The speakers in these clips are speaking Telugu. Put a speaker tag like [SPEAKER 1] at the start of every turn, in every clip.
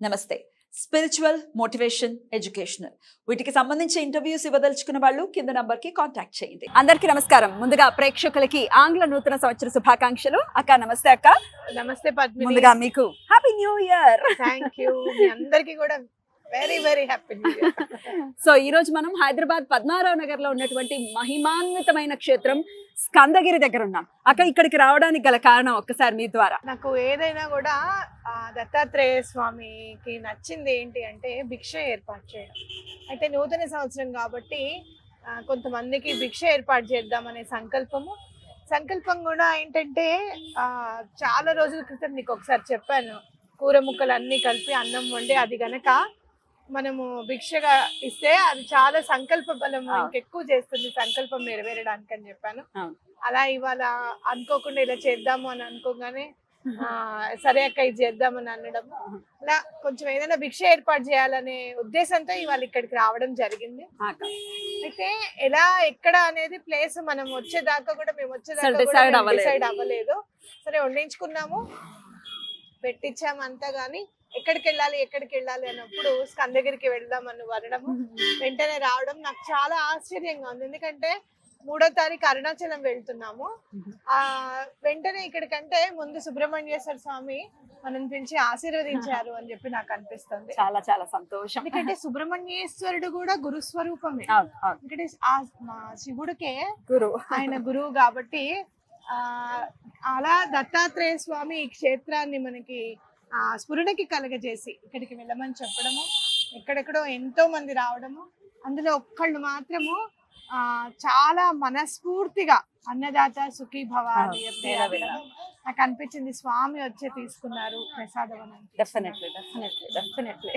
[SPEAKER 1] నమస్తే. స్పిరిచువల్ మోటివేషన్ ఎడ్యుకేషనల్ వీటికి సంబంధించి ఇంటర్వ్యూస్ ఇవ్వదలుచుకున్న వాళ్ళు కింద నంబర్కి కాంటాక్ట్ చేయండి. అందరికీ నమస్కారం. ముందుగా ప్రేక్షకులకి ఆంగ్ల నూతన సంవత్సర శుభాకాంక్షలు. అక్క నమస్తే అక్క.
[SPEAKER 2] నమస్తే పద్మిని.
[SPEAKER 1] ముందుగా మీకు happy new year
[SPEAKER 2] thank you మీ అందరికి కూడా వెరీ వెరీ హ్యాపీ
[SPEAKER 1] సో ఈ రోజు మనం హైదరాబాద్ పద్మారావు నగర్లో ఉన్నటువంటి మహిమాన్వితమైన క్షేత్రం స్కందగిరి దగ్గర ఉన్నాం అక్క ఇక్కడికి రావడానికి గల కారణం ఒక్కసారి మీ ద్వారా.
[SPEAKER 2] నాకు ఏదైనా కూడా దత్తాత్రేయ స్వామికి నచ్చింది ఏంటి అంటే భిక్ష ఏర్పాటు చేయడం. అయితే నూతన సంవత్సరం కాబట్టి కొంతమందికి భిక్ష ఏర్పాటు చేద్దామనే సంకల్పము. సంకల్పం కూడా ఏంటంటే చాలా రోజుల క్రితం నీకు ఒకసారి చెప్పాను. కూర ముక్కలు అన్నీ కలిపి అన్నం వండి అది గనక మనము భిక్షగా ఇస్తే అది చాలా సంకల్ప బలం
[SPEAKER 1] ఆ.
[SPEAKER 2] ఇంకెక్కువ చేస్తుంది సంకల్పం నెరవేరడానికి అని చెప్పాను. అలా ఇవాళ అనుకోకుండా ఇలా చేద్దాము అని అనుకోగానే సరే అక్క ఇది చేద్దామని అనడం అలా కొంచెం ఏదైనా భిక్ష ఏర్పాటు చేయాలనే ఉద్దేశంతో ఇవాళ ఇక్కడికి రావడం జరిగింది. అయితే ఎలా ఎక్కడ అనేది ప్లేస్ మనం వచ్చేదాకా కూడా మేము వచ్చేదాకా. డిసైడ్ అవ్వలేదు సరే వండించుకున్నాము పెట్టించాము అంతా గానీ ఎక్కడికి వెళ్ళాలి ఎక్కడికి వెళ్ళాలి అన్నప్పుడు స్కందగిరికి వెళ్దాం అని అనడము వెంటనే రావడం నాకు చాలా ఆశ్చర్యంగా ఉంది. ఎందుకంటే మూడో తారీఖు అరుణాచలం వెళ్తున్నాము. ఆ వెంటనే ఇక్కడికంటే ముందు సుబ్రహ్మణ్యేశ్వర స్వామి మనం పిలిచి ఆశీర్వదించారు అని చెప్పి నాకు అనిపిస్తుంది.
[SPEAKER 1] చాలా చాలా సంతోషం.
[SPEAKER 2] ఎందుకంటే సుబ్రహ్మణ్యేశ్వరుడు కూడా గురుస్వరూపమే
[SPEAKER 1] అవును అవును.
[SPEAKER 2] ఎందుకంటే ఆ మా శివుడికే
[SPEAKER 1] గురు
[SPEAKER 2] ఆయన గురువు కాబట్టి ఆ అలా దత్తాత్రేయ స్వామి ఈ క్షేత్రాన్ని మనకి స్ఫురణకి కలగజేసి ఇక్కడికి వెళ్ళమని చెప్పడము ఎక్కడెక్కడో ఎంతో మంది రావడము అందులో ఒక్కళ్ళు మాత్రము ఆ చాలా మనస్ఫూర్తిగా అన్నదాత సుఖీ భవ అని చెప్పి నాకు అనిపించింది స్వామి వచ్చే తీసుకున్నారు ప్రసాదం.
[SPEAKER 1] డెఫినెట్లీ డెఫినెట్లీ డెఫినెట్లీ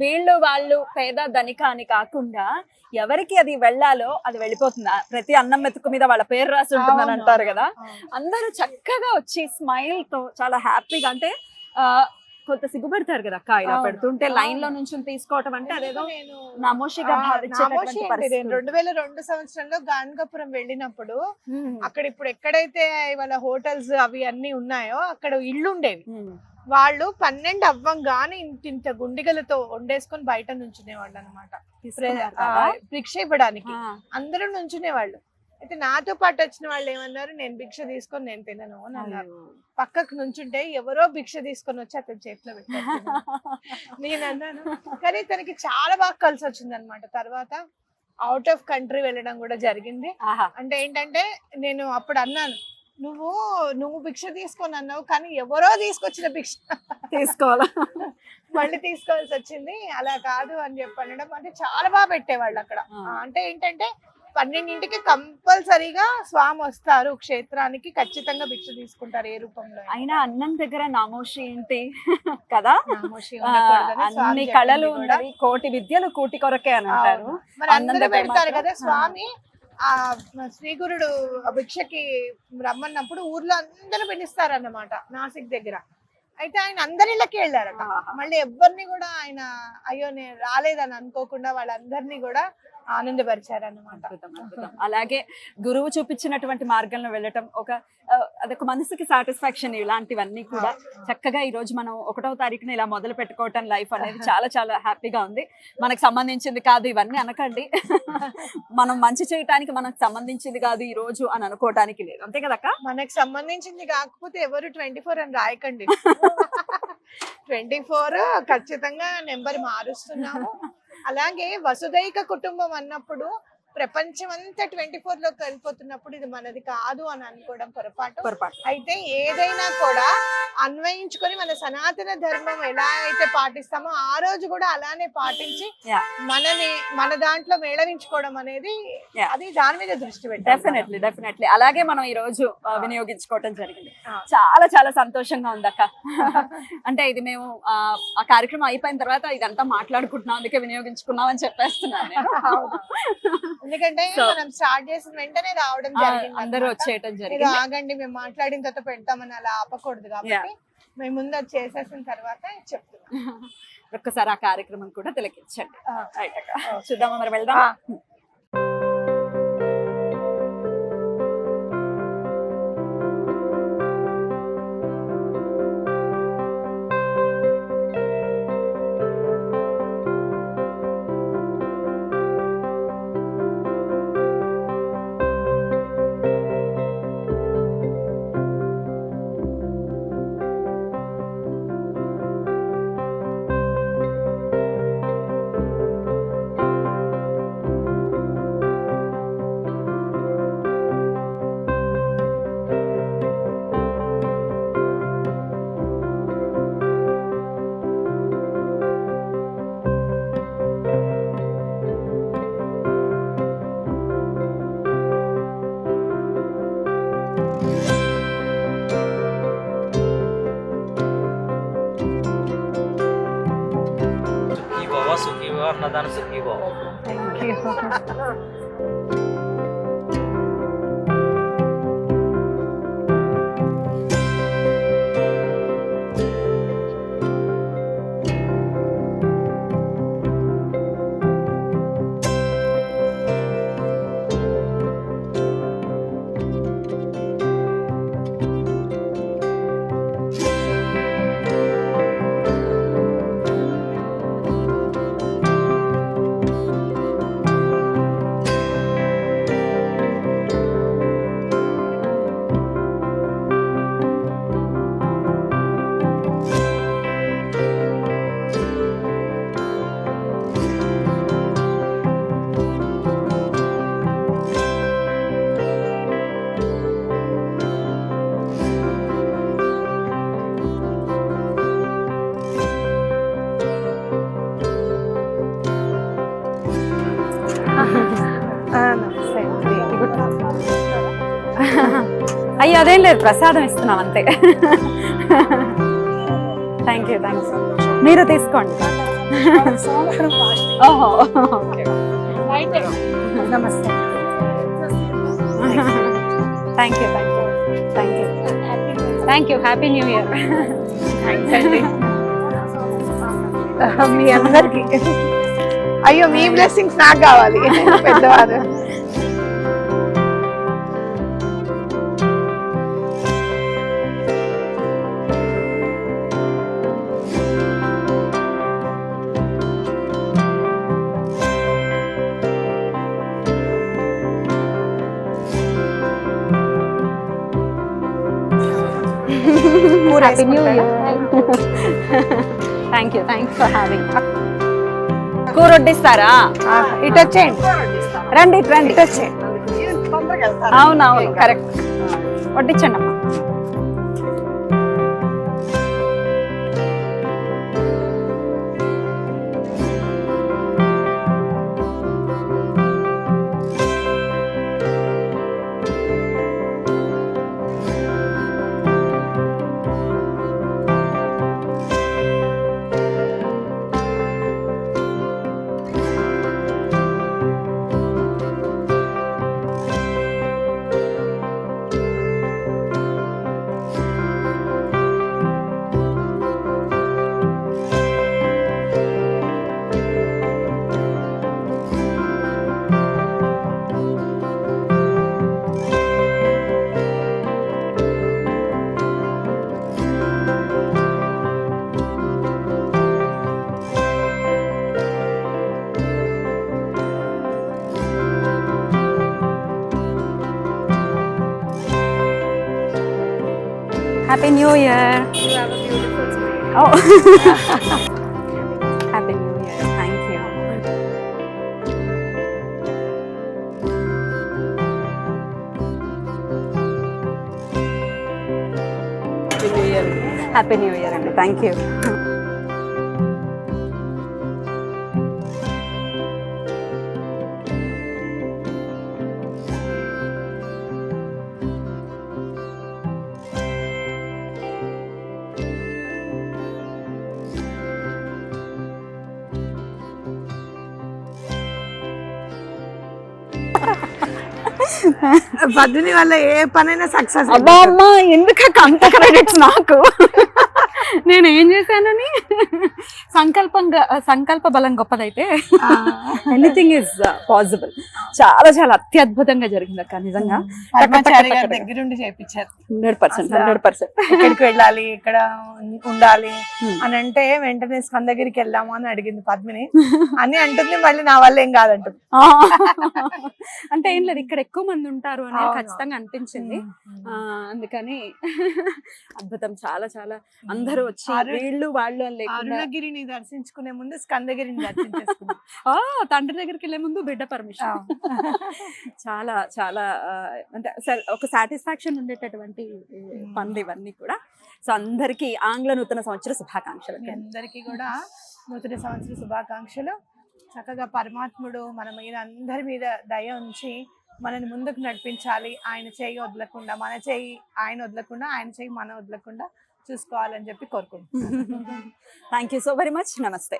[SPEAKER 1] వీళ్ళు వాళ్ళు పేద ధనిక అని కాకుండా ఎవరికి అది వెళ్ళాలో అది వెళ్ళిపోతుంది ఆ ప్రతి అన్నం మెతుకు మీద వాళ్ళ పేరు రాసి ఉంటుందని. అంటారు కదా. అందరూ చక్కగా వచ్చి స్మైల్తో చాలా హ్యాపీగా అంటే ఆ, కొంత సిగ్గుపడతారు కదా అక్క ఇలా. పెడుతుంటే. లైన్లో నుంచి తీసుకోవటం అంటే అదేదో నమోషిగా
[SPEAKER 2] రెండు వేల రెండు సంవత్సరంలో గాన్గాపురం వెళ్ళినప్పుడు. అక్కడ ఇప్పుడు ఎక్కడైతే ఇవాళ హోటల్స్ అవి అన్ని ఉన్నాయో అక్కడ ఇల్లు ఉండేవి. వాళ్ళు పన్నెండు అవ్వంగానే ఇంత ఇంత గుండిగలతో వండేసుకొని బయట నుంచునే వాళ్ళు అనమాట? భిక్ష ఇవ్వడానికి అందరూ నుంచునే వాళ్ళు అయితే నాతో పాటు వచ్చిన వాళ్ళు ఏమన్నారు? నేను భిక్ష తీసుకొని నేను తినను అని అన్నారు. పక్కకు నుంచుంటే ఎవరో భిక్ష తీసుకొని వచ్చి అతని చేతిలో పెట్టారు నేను అన్నాను. కానీ తనకి చాలా బాగా కలిసి వచ్చింది అనమాట తర్వాత అవుట్ ఆఫ్ కంట్రీ వెళ్ళడం కూడా జరిగింది. అంటే ఏంటంటే నేను అప్పుడు అన్నాను నువ్వు నువ్వు భిక్ష తీసుకొని అన్నావు కానీ ఎవరో తీసుకొచ్చిన భిక్ష.
[SPEAKER 1] తీసుకోవాలా?
[SPEAKER 2] మళ్ళీ తీసుకోవాల్సి వచ్చింది. అలా కాదు అని చెప్పి అనడం. అంటే చాలా బాగా పెట్టేవాళ్ళు అక్కడ. అంటే ఏంటంటే పన్నెండింటికి కంపల్సరీగా స్వామి వస్తారు క్షేత్రానికి ఖచ్చితంగా భిక్ష తీసుకుంటారు ఏ రూపంలో అయినా.
[SPEAKER 1] అన్నం దగ్గర నామోషి ఏంటి కదా అన్ని కళలు. ఉన్నవి కోటి విద్యలు కూటి కొరకే అని అంటారు.
[SPEAKER 2] మరి అందరూ పెడతారు కదా. స్వామి ఆ శ్రీగురుడు ఆ భిక్షకి రమ్మన్నప్పుడు ఊర్లో అందరూ పిలుస్తారు అన్నమాట నాసిక్ దగ్గర అయితే ఆయన అందరిళ్ళకి వెళ్ళారట. మళ్ళీ ఎవరిని కూడా ఆయన అయ్యో నేను రాలేదని అనుకోకుండా వాళ్ళందరినీ కూడా ఆనందపరిచారు అన్నమాట
[SPEAKER 1] అద్భుతం, అద్భుతం. అలాగే గురువు చూపించినటువంటి మార్గంలో వెళ్ళటం ఒక అదొక మనసుకి సాటిస్ఫాక్షన్ ఇలాంటివన్నీ కూడా చక్కగా ఈ రోజు మనం ఒకటో తారీఖున ఇలా మొదలు పెట్టుకోవటం లైఫ్ అనేది చాలా చాలా హ్యాపీగా ఉంది. మనకు సంబంధించింది కాదు ఇవన్నీ అనకండి. మనం మంచి చేయటానికి మనకు సంబంధించింది కాదు ఈ రోజు అని అనుకోవటానికి లేదు. అంతే కదక్క
[SPEAKER 2] మనకు సంబంధించింది కాకపోతే ఎవరు ట్వంటీ ఫోర్ అని రాయకండి. ట్వంటీ ఫోర్ ఖచ్చితంగా నెంబర్ మారుస్తున్నాము. అలాగే వసుదైక కుటుంబం అన్నప్పుడు ప్రపంచం అంతా ట్వంటీ ఫోర్లోకి వెళ్ళిపోతున్నప్పుడు ఇది మనది కాదు అని అనుకోవడం పొరపాటు
[SPEAKER 1] పొరపాటు
[SPEAKER 2] అయితే ఏదైనా కూడా అన్వయించుకొని మన సనాతన ధర్మం ఎలా అయితే పాటిస్తామో ఆ రోజు కూడా అలానే పాటించి. మనని మన దాంట్లో మేళవించుకోవడం అనేది. అది దాని మీద దృష్టి పెట్టాలి
[SPEAKER 1] డెఫినెట్లీ డెఫినెట్లీ అలాగే మనం ఈ రోజు వినియోగించుకోవటం జరిగింది. చాలా చాలా సంతోషంగా ఉంది అక్క అంటే ఇది మేము ఆ, కార్యక్రమం అయిపోయిన తర్వాత ఇదంతా మాట్లాడుకుంటున్నాం అందుకే వినియోగించుకున్నాం అని చెప్పేస్తున్నాను.
[SPEAKER 2] ఎందుకంటే మనం స్టార్ట్ చేసిన వెంటనే రావడం జరిగింది
[SPEAKER 1] అందరూ. వచ్చేయటం జరిగింది.
[SPEAKER 2] ఆగండి మేము మాట్లాడిన తర్వాత పెడతామని అలా ఆపకూడదు కాబట్టి మేము ముందు అది చేసేసిన తర్వాత చెప్తున్నాం.
[SPEAKER 1] ఒక్కసారి ఆ కార్యక్రమం కూడా తిలకించండి. చూద్దామా మరి వెళ్దాం
[SPEAKER 2] ఆ.
[SPEAKER 3] అన్నదాన సుఖీభావ
[SPEAKER 2] థ్యాంక్ యూ
[SPEAKER 1] అయ్యో అదేం లేదు. ప్రసాదం ఇస్తున్నాం అంతే. థ్యాంక్ యూ థ్యాంక్స్ మీరు తీసుకోండి. ఓహో
[SPEAKER 2] నమస్తే.
[SPEAKER 1] Thank you thank you thank you thank you happy
[SPEAKER 2] new year మీ అందరికి. అయ్యో మీ బ్లెస్సింగ్స్ నాకు కావాలి. పెద్దవారు
[SPEAKER 1] happy new year thank you thanks for having కూర వడ్డిస్తారా?
[SPEAKER 2] ఇటు వచ్చేయండి.
[SPEAKER 1] రండి ఇటు రండి
[SPEAKER 2] ఇటు వచ్చేయండి
[SPEAKER 1] అవునవును కరెక్ట్. వడ్డించండి అమ్మా happy new year oh happy new year thank you happy new year అండి థ్యాంక్ యూ
[SPEAKER 2] పద్మిని వల్ల ఏ పనైనా సక్సెస్
[SPEAKER 1] అబ్బా అమ్మా ఎందుకు అంత క్రెడిట్స్ నాకు? నేను ఏం చేశానని? సంకల్పంగా సంకల్ప బలం గొప్పదైతే ఎనీథింగ్ ఇస్ పాసిబుల్ చాలా చాలా అత్యద్భుతంగా జరిగింది అక్క నిజంగా.
[SPEAKER 2] పద్మాచారి గారి దగ్గరుండి చేపించారు.
[SPEAKER 1] Hundred percent hundred percent.
[SPEAKER 2] ఎక్కడికి వెళ్ళాలి ఇక్కడ ఉండాలి. అని అంటే వెంటనే స్కందగిరికి వెళ్దాము అని అడిగింది పద్మిని. అని అంటుంది మళ్ళీ నా వల్ల ఏం కాదంటుంది.
[SPEAKER 1] అంటే ఏం లేదు ఇక్కడ ఎక్కువ మంది ఉంటారు అని. ఖచ్చితంగా అనిపించింది. ఆ, అందుకని అద్భుతం చాలా చాలా అందరూ వచ్చి వీళ్ళు వాళ్ళు
[SPEAKER 2] అరుణగిరిని దర్శించుకునే ముందు స్కందగిరిని దర్శించేసుకున్నాం
[SPEAKER 1] ఆ, తండ్రి దగ్గరికి వెళ్ళే ముందు బిడ్డ పర్మిషన్. చాలా చాలా అంటే ఒక సాటిస్ఫాక్షన్ ఉండేటటువంటి పనులు ఇవన్నీ కూడా. సో అందరికీ ఆంగ్ల నూతన సంవత్సర శుభాకాంక్షలు
[SPEAKER 2] అందరికీ కూడా నూతన సంవత్సర శుభాకాంక్షలు. చక్కగా పరమాత్ముడు మన మీద అందరి మీద దయ ఉంచి మనని ముందుకు నడిపించాలి. ఆయన చేయి వదలకుండా మన చేయి ఆయన వదలకుండా ఆయన చేయి మన వదలకుండా చూసుకోవాలని చెప్పి కోరుకుంటున్నాను.
[SPEAKER 1] Thank you so very much నమస్తే.